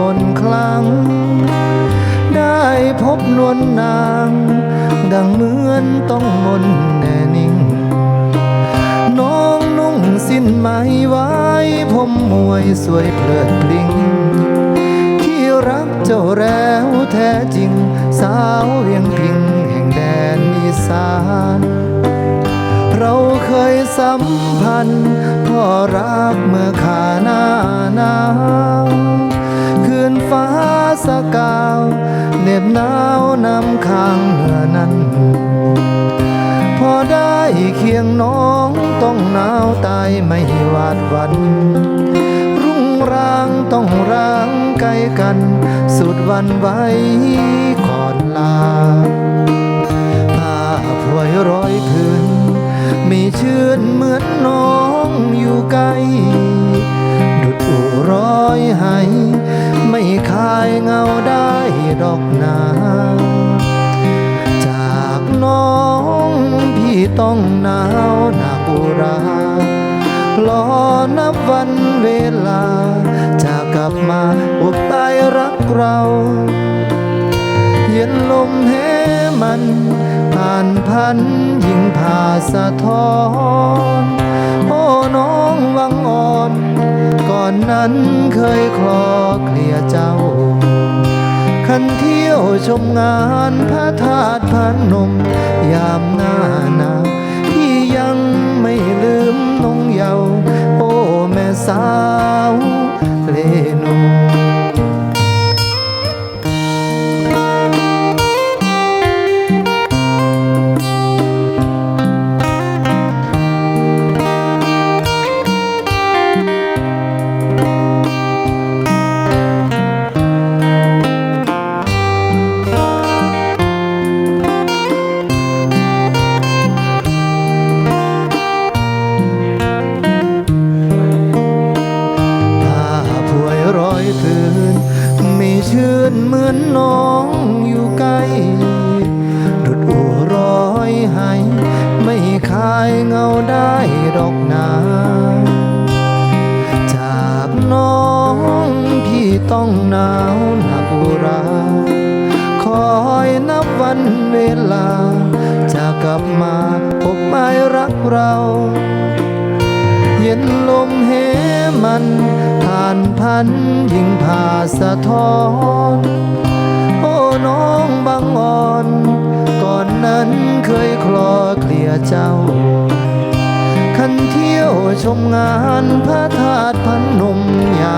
บนคลัง ได้พบนวลนาง ดังเหมือนต้องมนแน่นิ่ง น้องนุ่งสิ้นไหมไว้ผมมวยสวยเพลิดพลิงที่รักเจ้าแล้วแท้จริง สาวเวียงพิงแห่งแดนอีสานเราเคยสัมพันธ์พ่อรักเมื่อขาหน้านา สกาวเหน็บหนาวนำข้างเมื่อนั้น พอได้เคียงน้องต้องหนาวตายไม่หวาดวัน รุ่งรางต้องร้างไกลกัน สุดวันไว้ก่อนลาผ้าพวยร้อยพื้นมีชื่นเหมือนน้องอยู่ใกล้ดุดอู่ร้อยไหาย เงาได้ดอกนาจากน้องพี่ต้องหนาวหนักอุรารอนับวันเวลา จะกลับมาอบตายรักเรา เย็นลมเฮมันผ่านพันยิ่งผ่าสะท้อนโอ้น้องวังอ่อน ก่อนนั้นเคยคลอเคลียเจ้า ขันเที่ยวชมงานพระธาตุพนม ยามหน้าหนาวที่ยังไม่ลืมนงเยาว์โอ้แม่สาว ชื่นเหมือนน้องอยู่ใกล้ดุดอู่ร้อยไหไม่คายเงาได้ดอกนาจากน้องพี่ต้องหนาวหนักราคอยนับวันเวลา จะกลับมาพบไม้รักเรา ย็นลมเหมันผ่านพันยิ่งผ่าสะท้อน โอ้น้องบางอ่อน ก่อนนั้นเคยคลอเคลียเจ้า คันเที่ยวชมงานพระธาตุพันนมยา